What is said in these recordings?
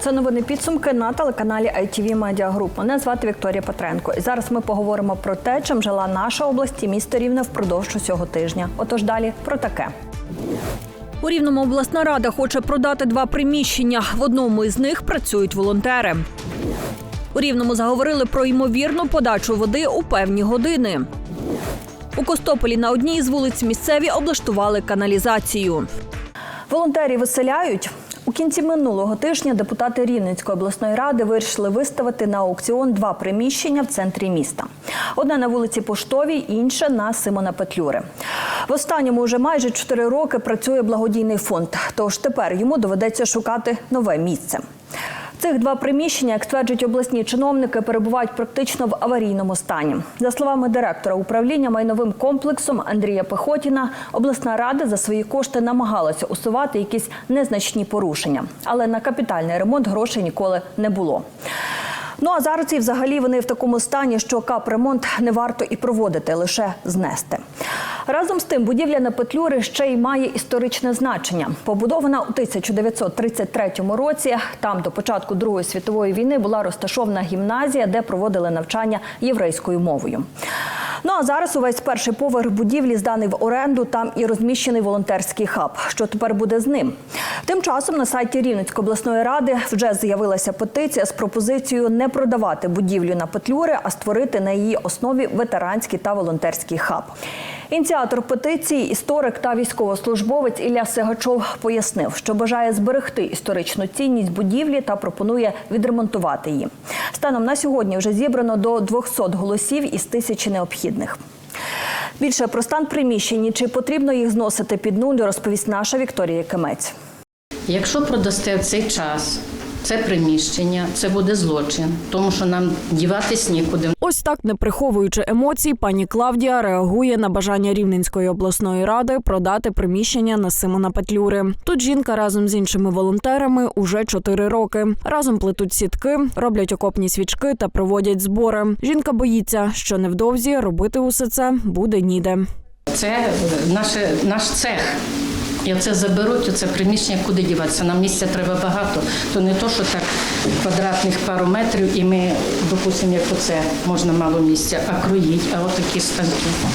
Це новини підсумки на телеканалі ITV Media Group. Мене звати Вікторія Петренко. І зараз ми поговоримо про те, чим жила наша область і місто Рівне впродовж усього тижня. Отож далі про таке. У Рівному обласна рада хоче продати два приміщення. В одному із них працюють волонтери. У Рівному заговорили про ймовірну подачу води у певні години. У Костополі на одній із вулиць місцеві облаштували каналізацію. Волонтерів виселяють. У кінці минулого тижня депутати Рівненської обласної ради вирішили виставити на аукціон два приміщення в центрі міста. Одне на вулиці Поштовій, інше на Симона Петлюри. В останньому вже майже чотири роки працює благодійний фонд. Тож тепер йому доведеться шукати нове місце. Цих два приміщення, як стверджують обласні чиновники, перебувають практично в аварійному стані. За словами директора управління майновим комплексом Андрія Пехотіна, обласна рада за свої кошти намагалася усувати якісь незначні порушення, але на капітальний ремонт грошей ніколи не було. Ну а зараз і взагалі вони в такому стані, що капремонт не варто і проводити, лише знести. Разом з тим, будівля на Петлюри ще й має історичне значення. Побудована у 1933 році. Там до початку Другої світової війни була розташована гімназія, де проводили навчання єврейською мовою. Ну а зараз увесь перший поверх будівлі зданий в оренду. Там і розміщений волонтерський хаб. Що тепер буде з ним? Тим часом на сайті Рівненської обласної ради вже з'явилася петиція з пропозицією не продавати будівлю на Петлюри, а створити на її основі ветеранський та волонтерський хаб. Ініціатор петиції, історик та військовослужбовець Ілля Сигачов пояснив, що бажає зберегти історичну цінність будівлі та пропонує відремонтувати її. Станом на сьогодні вже зібрано до 200 голосів із тисячі необхідних. Більше про стан приміщень чи потрібно їх зносити під нуль, розповість наша Вікторія Кемець. Якщо продасте цей час це приміщення, це буде злочин, тому що нам діватись нікуди. Ось так, не приховуючи емоцій, пані Клавдія реагує на бажання Рівненської обласної ради продати приміщення на Симона Петлюри. Тут жінка разом з іншими волонтерами уже чотири роки. Разом плетуть сітки, роблять окопні свічки та проводять збори. Жінка боїться, що невдовзі робити усе це буде ніде. Це е, наше, наш цех. І оце заберуть, оце приміщення, куди діватися. Нам місця треба багато. То не то, що так квадратних пару метрів, і ми, допустимо, як оце можна мало місця, а круїть, а отакі станки.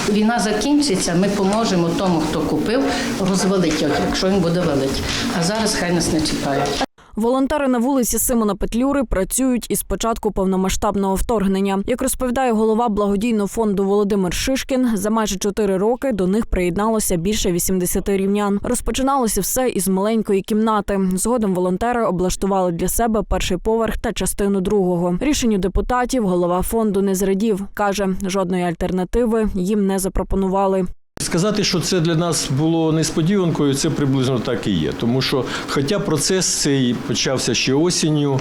Війна закінчиться, ми поможемо тому, хто купив, розвалити якщо він буде валити. А зараз хай нас не чіпають. Волонтери на вулиці Симона Петлюри працюють із початку повномасштабного вторгнення. Як розповідає голова благодійного фонду Володимир Шишкін, за майже чотири роки до них приєдналося більше 80 рівнян. Розпочиналося все із маленької кімнати. Згодом волонтери облаштували для себе перший поверх та частину другого. Рішенню депутатів голова фонду не зрадів. каже, жодної альтернативи їм не запропонували. Сказати, що це для нас було несподіванкою, це приблизно так і є. Тому що, хоча процес цей почався ще осінню,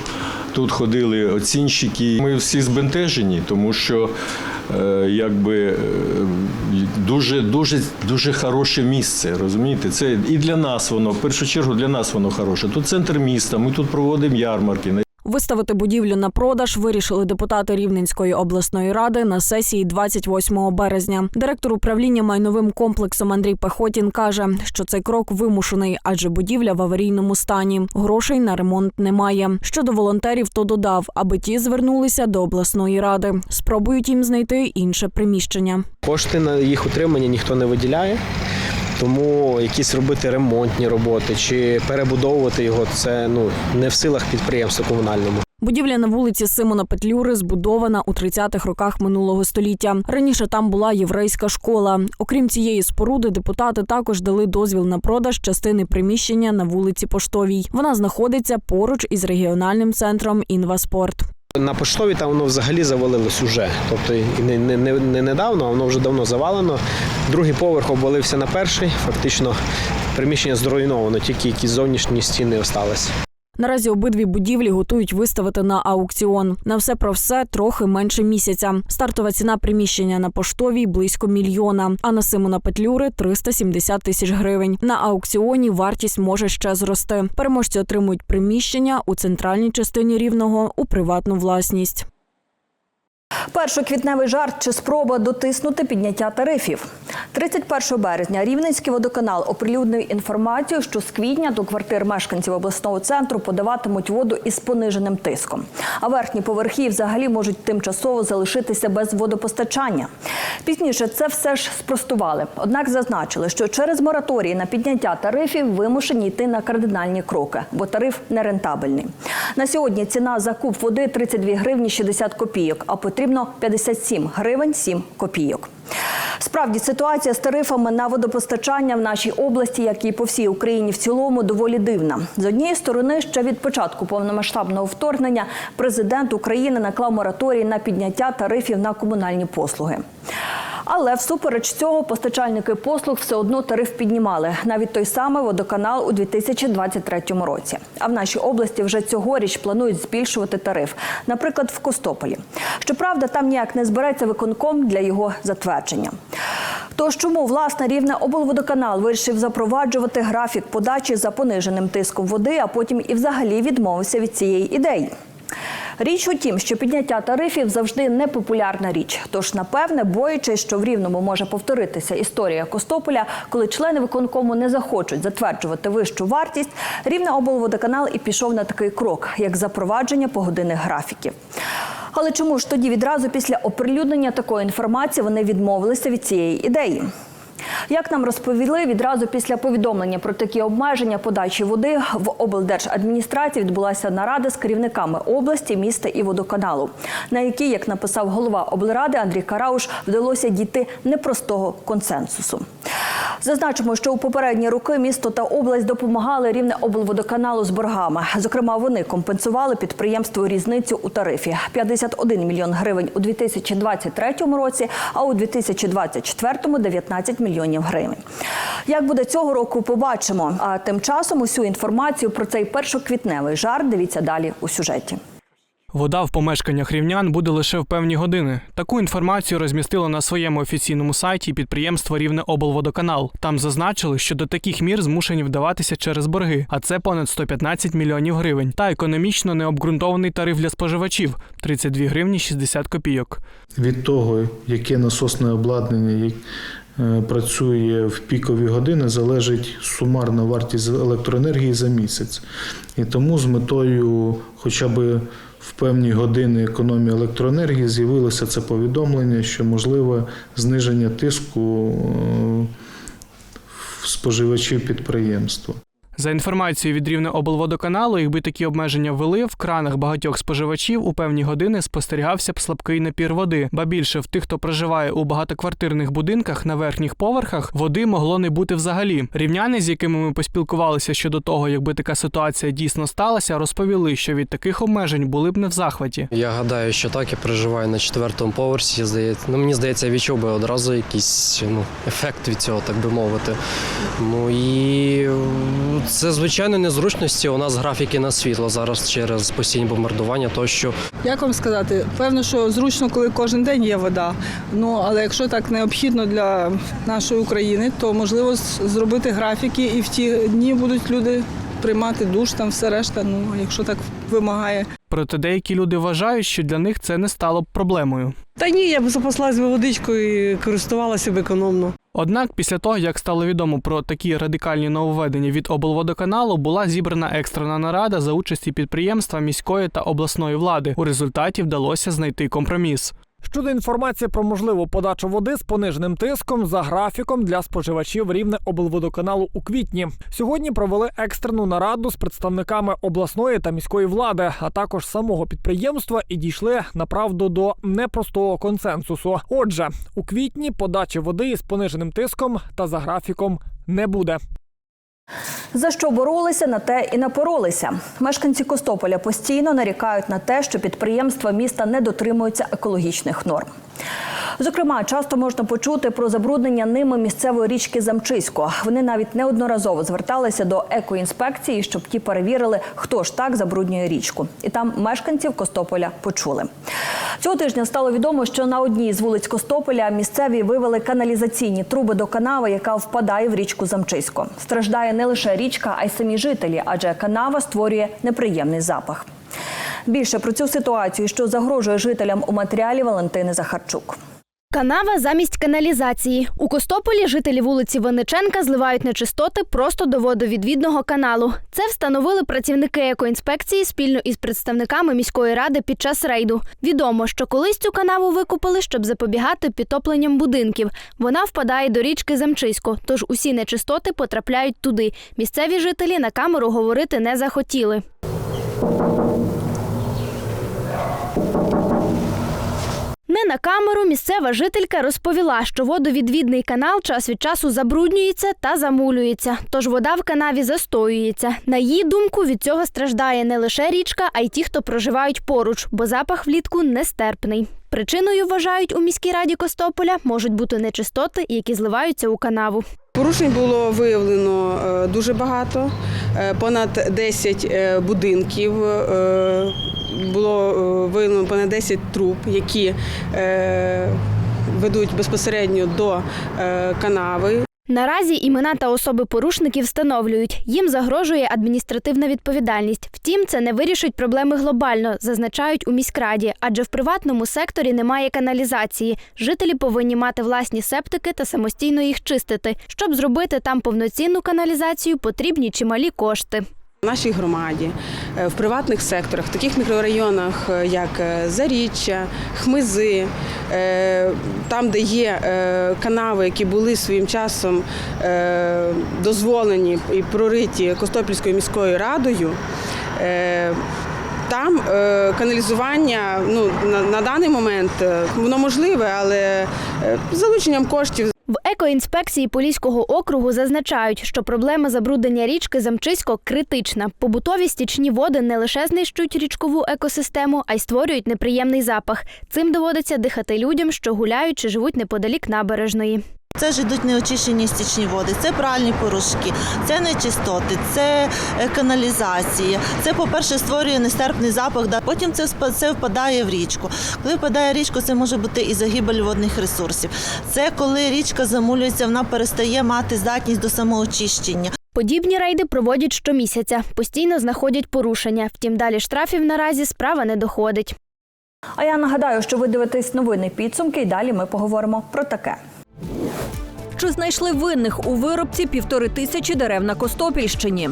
тут ходили оцінщики. Ми всі збентежені, тому що е, якби е, дуже, дуже, дуже хороше місце. Розумієте, це і для нас воно, в першу чергу, для нас воно хороше. Тут центр міста, ми тут проводимо ярмарки. Виставити будівлю на продаж вирішили депутати Рівненської обласної ради на сесії 28 березня. Директор управління майновим комплексом Андрій Пехотін каже, що цей крок вимушений, адже будівля в аварійному стані. Грошей на ремонт немає. Щодо волонтерів, то додав, аби ті звернулися до обласної ради. Спробують їм знайти інше приміщення. Кошти на їх утримання ніхто не виділяє. Тому якісь робити ремонтні роботи чи перебудовувати його це ну не в силах підприємства комунальному. Будівля на вулиці Симона Петлюри збудована у 30-х роках минулого століття. Раніше там була єврейська школа. Окрім цієї споруди, депутати також дали дозвіл на продаж частини приміщення на вулиці Поштовій. Вона знаходиться поруч із регіональним центром Інваспорт. На поштові там воно взагалі завалилось уже. Тобто і не, не, не, не недавно, а воно вже давно завалено. Другий поверх обвалився на перший. Фактично приміщення зруйновано, тільки якісь зовнішні стіни осталися. Наразі обидві будівлі готують виставити на аукціон. На все про все трохи менше місяця. Стартова ціна приміщення на поштовій близько мільйона, а на Симона Петлюри 370 тисяч гривень. На аукціоні вартість може ще зрости. Переможці отримують приміщення у центральній частині рівного у приватну власність. Першоквітневий жарт чи спроба дотиснути підняття тарифів. 31 березня Рівненський водоканал оприлюднив інформацію, що з квітня до квартир мешканців обласного центру подаватимуть воду із пониженим тиском. А верхні поверхи взагалі можуть тимчасово залишитися без водопостачання. Пізніше це все ж спростували. Однак зазначили, що через мораторії на підняття тарифів вимушені йти на кардинальні кроки, бо тариф нерентабельний. На сьогодні ціна за куб води 32 гривні 60 копійок, а потрібно 57 гривень 7 копійок. Справді ситуація з тарифами на водопостачання в нашій області, як і по всій Україні в цілому, доволі дивна. З однієї сторони, ще від початку повномасштабного вторгнення президент України наклав мораторій на підняття тарифів на комунальні послуги. Але всупереч цього постачальники послуг все одно тариф піднімали, навіть той самий водоканал у 2023 році. А в нашій області вже цьогоріч планують збільшувати тариф, наприклад, в Костополі. Щоправда, там ніяк не збереться виконком для його затвердження. Тож чому власне рівне облводоканал вирішив запроваджувати графік подачі за пониженим тиском води, а потім і взагалі відмовився від цієї ідеї? Річ у тім, що підняття тарифів завжди непопулярна річ. Тож, напевне, боячись, що в рівному може повторитися історія Костополя, коли члени виконкому не захочуть затверджувати вищу вартість, рівне облводоканал і пішов на такий крок, як запровадження погодинних графіків. Але чому ж тоді відразу після оприлюднення такої інформації вони відмовилися від цієї ідеї? Як нам розповіли, відразу після повідомлення про такі обмеження подачі води в облдержадміністрації відбулася нарада з керівниками області, міста і водоканалу, на якій, як написав голова облради Андрій Карауш, вдалося дійти непростого консенсусу. Зазначимо, що у попередні роки місто та область допомагали рівне облводоканалу з боргами. Зокрема, вони компенсували підприємству різницю у тарифі 51 мільйон гривень у 2023 році, а у 2024 – 19 мільйонів гривень. Як буде цього року, побачимо. А тим часом усю інформацію про цей першоквітневий жарт дивіться далі у сюжеті. Вода в помешканнях рівнян буде лише в певні години. Таку інформацію розмістило на своєму офіційному сайті підприємство Рівне облводоканал. Там зазначили, що до таких мір змушені вдаватися через борги, а це понад 115 мільйонів гривень. Та економічно необґрунтований тариф для споживачів 32 гривні 60 копійок. від того, яке насосне обладнання е, працює в пікові години, залежить сумарна вартість електроенергії за місяць. І тому з метою хоча б в певні години економії електроенергії з'явилося це повідомлення, що можливе зниження тиску е, споживачів підприємства. За інформацією від рівне облводоканалу, якби такі обмеження ввели, в кранах багатьох споживачів у певні години спостерігався б слабкий напір води. Ба більше в тих, хто проживає у багатоквартирних будинках на верхніх поверхах, води могло не бути взагалі. Рівняни, з якими ми поспілкувалися щодо того, якби така ситуація дійсно сталася, розповіли, що від таких обмежень були б не в захваті. Я гадаю, що так, я проживаю на четвертому поверсі. Здається, ну мені здається, відчув би одразу якийсь ну, ефект від цього, так би мовити. Ну і це звичайно незручності. У нас графіки на світло зараз через постійні бомбардування, тощо. Як вам сказати? Певно, що зручно, коли кожен день є вода. Ну але якщо так необхідно для нашої України, то можливо зробити графіки, і в ті дні будуть люди приймати душ, там все решта. Ну якщо так вимагає. Проте деякі люди вважають, що для них це не стало б проблемою. Та ні, я б запаслась би водичкою і користувалася б економно. Однак, після того, як стало відомо про такі радикальні нововведення від облводоканалу, була зібрана екстрена нарада за участі підприємства міської та обласної влади. У результаті вдалося знайти компроміс. Щодо інформації про можливу подачу води з пониженим тиском за графіком для споживачів рівне облводоканалу у квітні. Сьогодні провели екстрену нараду з представниками обласної та міської влади, а також самого підприємства, і дійшли направду до непростого консенсусу. Отже, у квітні подачі води із пониженим тиском та за графіком не буде. За що боролися, на те і напоролися. Мешканці Костополя постійно нарікають на те, що підприємства міста не дотримуються екологічних норм. Зокрема, часто можна почути про забруднення ними місцевої річки Замчисько. Вони навіть неодноразово зверталися до екоінспекції, щоб ті перевірили, хто ж так забруднює річку. І там мешканців Костополя почули. Цього тижня стало відомо, що на одній з вулиць Костополя місцеві вивели каналізаційні труби до канави, яка впадає в річку Замчисько. Страждає не лише річка, а й самі жителі, адже канава створює неприємний запах. Більше про цю ситуацію, що загрожує жителям у матеріалі Валентини Захарчук. Канава замість каналізації. У Костополі жителі вулиці Винниченка зливають нечистоти просто до водовідвідного каналу. Це встановили працівники екоінспекції спільно із представниками міської ради під час рейду. Відомо, що колись цю канаву викупили, щоб запобігати підтопленням будинків. Вона впадає до річки Замчисько, тож усі нечистоти потрапляють туди. Місцеві жителі на камеру говорити не захотіли. Не на камеру місцева жителька розповіла, що водовідвідний канал час від часу забруднюється та замулюється, тож вода в канаві застоюється. На її думку, від цього страждає не лише річка, а й ті, хто проживають поруч, бо запах влітку нестерпний. Причиною вважають у міській раді Костополя можуть бути нечистоти, які зливаються у канаву. Порушень було виявлено е, дуже багато, е, понад 10 е, будинків. Було е, виявлено понад 10 труб, які е, ведуть безпосередньо до е, канави. Наразі імена та особи порушників встановлюють. Їм загрожує адміністративна відповідальність. Втім, це не вирішить проблеми глобально, зазначають у міськраді, адже в приватному секторі немає каналізації. Жителі повинні мати власні септики та самостійно їх чистити. Щоб зробити там повноцінну каналізацію, потрібні чималі кошти. В нашій громаді, е, в приватних секторах, в таких мікрорайонах, е, як е, Заріччя, Хмизи, там, де є канави, які були своїм часом дозволені і прориті Костопільською міською радою. Там каналізування ну, на, даний момент воно можливе, але залученням коштів В екоінспекції Поліського округу зазначають, що проблема забруднення річки Замчисько критична. Побутові стічні води не лише знищують річкову екосистему, а й створюють неприємний запах. Цим доводиться дихати людям, що гуляють чи живуть неподалік набережної. Це ж йдуть неочищені стічні води, це пральні порошки, це нечистоти, це е, каналізація. Це, по-перше, створює нестерпний запах, потім це, це впадає в річку. Коли впадає в річку, це може бути і загибель водних ресурсів. Це коли річка замулюється, вона перестає мати здатність до самоочищення. Подібні рейди проводять щомісяця, постійно знаходять порушення. Втім, далі штрафів наразі справа не доходить. А я нагадаю, що ви дивитесь новини підсумки, і далі ми поговоримо про таке. Чи знайшли винних у виробці півтори тисячі дерев на Костопільщині?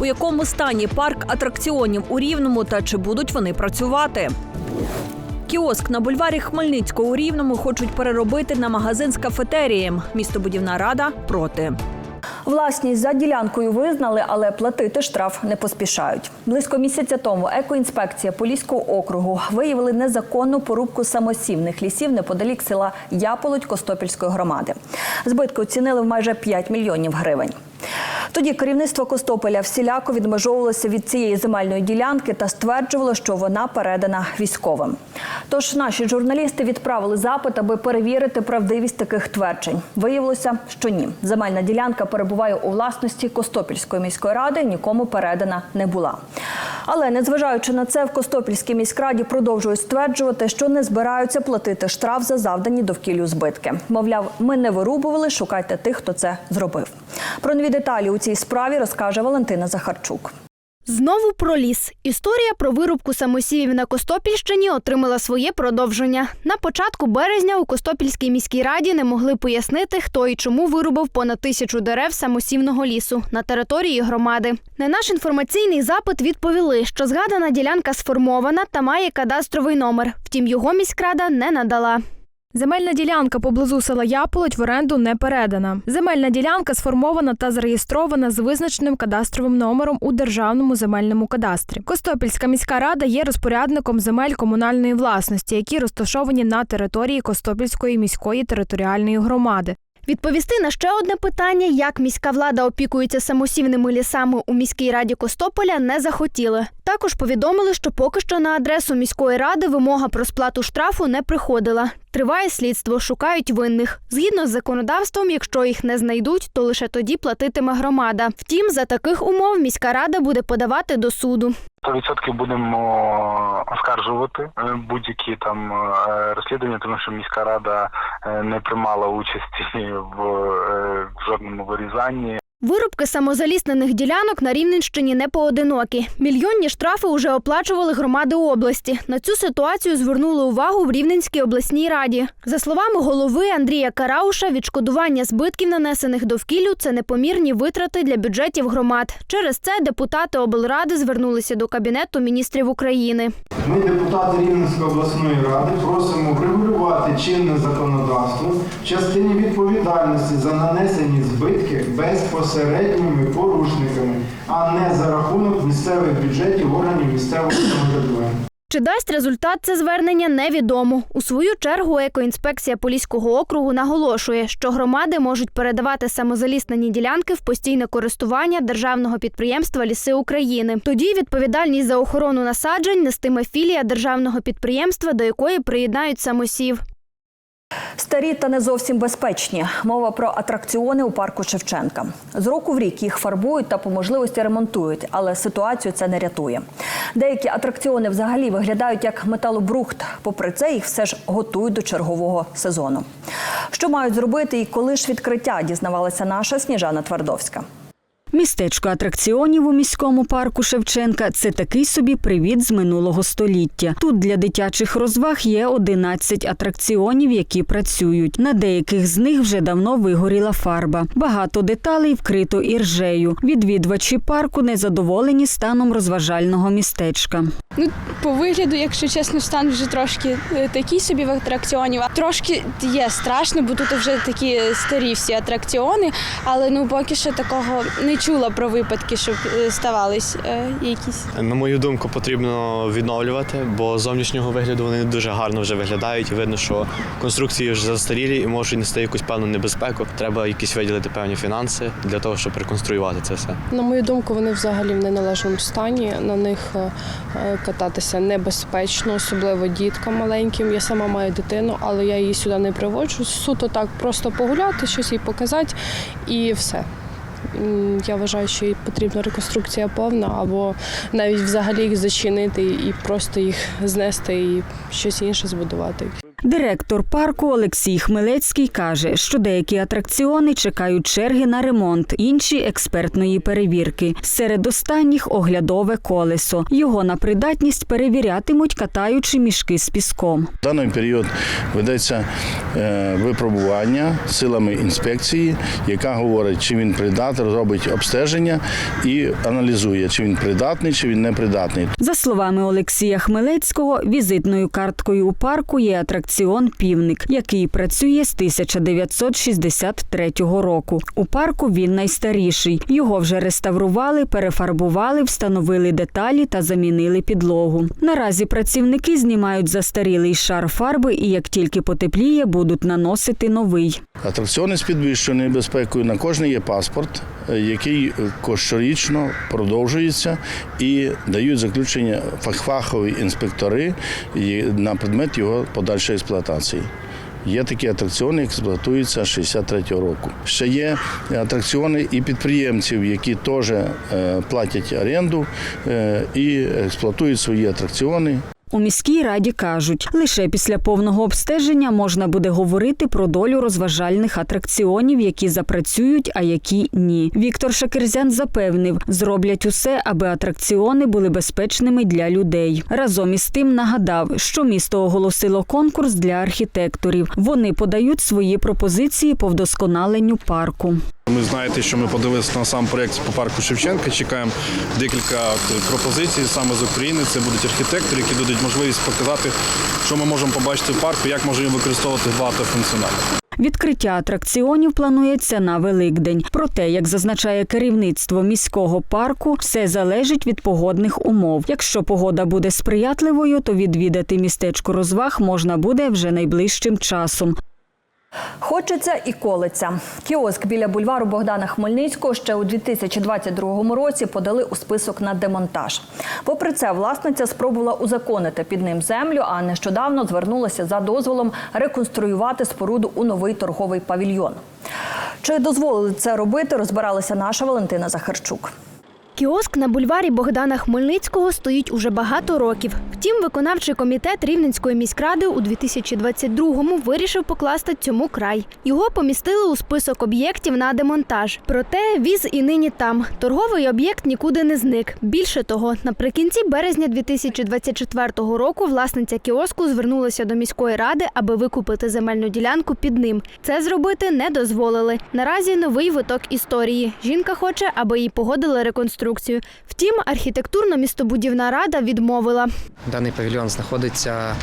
У якому стані парк атракціонів у Рівному та чи будуть вони працювати? Кіоск на бульварі Хмельницького у Рівному хочуть переробити на магазин з кафетерієм. Містобудівна рада проти. Власність за ділянкою визнали, але платити штраф не поспішають. Близько місяця тому екоінспекція Поліського округу виявили незаконну порубку самосівних лісів неподалік села Яполодь Костопільської громади. Збитки оцінили в майже 5 мільйонів гривень. Тоді керівництво Костополя всіляко відмежовувалося від цієї земельної ділянки та стверджувало, що вона передана військовим. Тож наші журналісти відправили запит, аби перевірити правдивість таких тверджень. Виявилося, що ні. Земельна ділянка перебуває у власності Костопільської міської ради, нікому передана не була. Але незважаючи на це, в Костопільській міськраді продовжують стверджувати, що не збираються платити штраф за завдані довкіллю збитки. Мовляв, ми не вирубували, шукайте тих, хто це зробив. Про нові деталі у цій справі розкаже Валентина Захарчук. Знову про ліс. Історія про вирубку самосівів на Костопільщині отримала своє продовження. На початку березня у Костопільській міській раді не могли пояснити, хто і чому вирубав понад тисячу дерев самосівного лісу на території громади. На наш інформаційний запит відповіли, що згадана ділянка сформована та має кадастровий номер. Втім, його міськрада не надала. Земельна ділянка поблизу села Яполоть в оренду не передана. Земельна ділянка сформована та зареєстрована з визначеним кадастровим номером у державному земельному кадастрі. Костопільська міська рада є розпорядником земель комунальної власності, які розташовані на території Костопільської міської територіальної громади. Відповісти на ще одне питання, як міська влада опікується самосівними лісами у міській раді Костополя, не захотіли. Також повідомили, що поки що на адресу міської ради вимога про сплату штрафу не приходила. Триває слідство, шукають винних. Згідно з законодавством, якщо їх не знайдуть, то лише тоді платитиме громада. Втім, за таких умов міська рада буде подавати до суду. 100% будемо оскаржувати е, будь-які там е, розслідування, тому що міська рада е, не приймала участі в е, жодному вирізанні. Вирубки самозаліснених ділянок на Рівненщині не поодинокі. Мільйонні штрафи уже оплачували громади області. На цю ситуацію звернули увагу в Рівненській обласній раді. За словами голови Андрія Карауша, відшкодування збитків, нанесених довкіллю, це непомірні витрати для бюджетів громад. Через це депутати облради звернулися до Кабінету міністрів України. Ми, депутати Рівненської обласної ради, просимо врегулювати чинне законодавство в частині відповідальності за нанесені збитки безпосередніми порушниками, а не за рахунок місцевих бюджетів органів місцевого самоврядування. Чи дасть результат це звернення, невідомо. У свою чергу екоінспекція Поліського округу наголошує, що громади можуть передавати самозаліснені ділянки в постійне користування державного підприємства Ліси України. Тоді відповідальність за охорону насаджень нестиме філія державного підприємства, до якої приєднають самосів. Старі та не зовсім безпечні. Мова про атракціони у парку Шевченка. З року в рік їх фарбують та по можливості ремонтують, але ситуацію це не рятує. Деякі атракціони взагалі виглядають як металобрухт. Попри це, їх все ж готують до чергового сезону. Що мають зробити і коли ж відкриття, дізнавалася наша Сніжана Твардовська. Містечко атракціонів у міському парку Шевченка це такий собі привіт з минулого століття. Тут для дитячих розваг є 11 атракціонів, які працюють. На деяких з них вже давно вигоріла фарба. Багато деталей вкрито іржею. Відвідувачі парку незадоволені станом розважального містечка. Ну, по вигляду, якщо чесно, стан вже трошки е, такий собі в атракціонів. Трошки є страшно, бо тут вже такі старі всі атракціони, але ну поки що такого не чула про випадки, щоб е, ставались е, якісь. На мою думку, потрібно відновлювати, бо з зовнішнього вигляду вони не дуже гарно вже виглядають. І видно, що конструкції вже застарілі і можуть нести якусь певну небезпеку. Треба якісь виділити певні фінанси для того, щоб реконструювати це все. На мою думку, вони взагалі в неналежному стані. На них е, кататися небезпечно, особливо діткам маленьким. Я сама маю дитину, але я її сюди не приводжу. Суто так, просто погуляти, щось їй показати і все. Я вважаю, що їй потрібна реконструкція повна, або навіть взагалі їх зачинити і просто їх знести і щось інше збудувати. Директор парку Олексій Хмелецький каже, що деякі атракціони чекають черги на ремонт, інші експертної перевірки. Серед останніх оглядове колесо. Його на придатність перевірятимуть, катаючи мішки з піском. В даний період ведеться е, випробування силами інспекції, яка говорить, чи він придатний, робить обстеження і аналізує, чи він придатний, чи він не придатний. За словами Олексія Хмелецького, візитною карткою у парку є атракціон Півник, який працює з 1963 року. У парку він найстаріший. Його вже реставрували, перефарбували, встановили деталі та замінили підлогу. Наразі працівники знімають застарілий шар фарби і як тільки потепліє, будуть наносити новий. Атракціони з підвищеною безпекою на кожний є паспорт, е, який е, щорічно продовжується і дають заключення фахфахові інспектори на предмет його подальшої експлуатації. Є такі атракціони, які експлуатуються з 63-го року. Ще є атракціони і підприємців, які теж е, платять оренду е, і експлуатують свої атракціони. У міській раді кажуть, лише після повного обстеження можна буде говорити про долю розважальних атракціонів, які запрацюють, а які ні. Віктор Шакерзян запевнив, зроблять усе, аби атракціони були безпечними для людей. Разом із тим нагадав, що місто оголосило конкурс для архітекторів. Вони подають свої пропозиції по вдосконаленню парку. Ми знаєте, що ми подивилися на сам проєкт по парку Шевченка. Чекаємо декілька пропозицій саме з України. Це будуть архітектори, які дадуть можливість показати, що ми можемо побачити в парку, як можемо використовувати багатофункціонально. Відкриття атракціонів планується на Великдень. Проте, як зазначає керівництво міського парку, все залежить від погодних умов. Якщо погода буде сприятливою, то відвідати містечко розваг можна буде вже найближчим часом. Хочеться і колиться. Кіоск біля бульвару Богдана Хмельницького ще у 2022 році подали у список на демонтаж. Попри це, власниця спробувала узаконити під ним землю, а нещодавно звернулася за дозволом реконструювати споруду у новий торговий павільйон. Чи дозволили це робити, розбиралася наша Валентина Захарчук. Кіоск на бульварі Богдана Хмельницького стоїть уже багато років. Втім, виконавчий комітет Рівненської міськради у 2022-му вирішив покласти цьому край. Його помістили у список об'єктів на демонтаж. Проте віз і нині там. Торговий об'єкт нікуди не зник. Більше того, наприкінці березня 2024 року власниця кіоску звернулася до міської ради, аби викупити земельну ділянку під ним. Це зробити не дозволили. Наразі новий виток історії. Жінка хоче, аби їй погодили реконструкцію. Втім, архітектурно-містобудівна рада відмовила. Даний павільйон знаходиться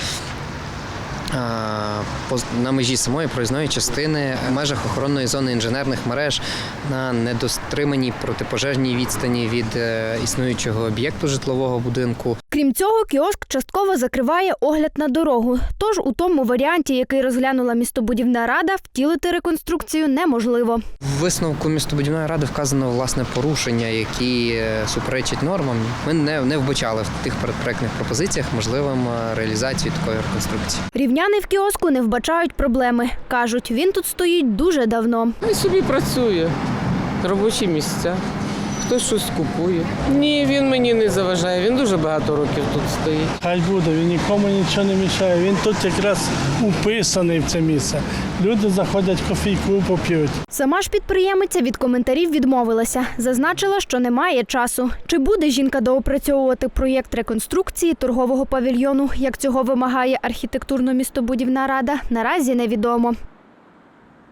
на межі самої проїзної частини в межах охоронної зони інженерних мереж на недостриманій протипожежній відстані від е, існуючого об'єкту житлового будинку. Крім цього, кіоск частково закриває огляд на дорогу. Тож у тому варіанті, який розглянула містобудівна рада, втілити реконструкцію неможливо. В висновку містобудівної ради вказано власне порушення, які е, суперечать нормам. Ми не, не вбачали в тих передпроектних пропозиціях можливим е, реалізацію такої реконструкції. Рівняни в кіоску не вбачають проблеми. Кажуть, він тут стоїть дуже давно. Він собі працює, робочі місця. Хтось щось купує. Ні, він мені не заважає. Він дуже багато років тут стоїть. Хай буде, він нікому нічого не мішає. Він тут якраз уписаний в це місце. Люди заходять кофійку поп'ють. Сама ж підприємиця від коментарів відмовилася. Зазначила, що немає часу. Чи буде жінка доопрацьовувати проєкт реконструкції торгового павільйону, як цього вимагає архітектурно-містобудівна рада, наразі невідомо.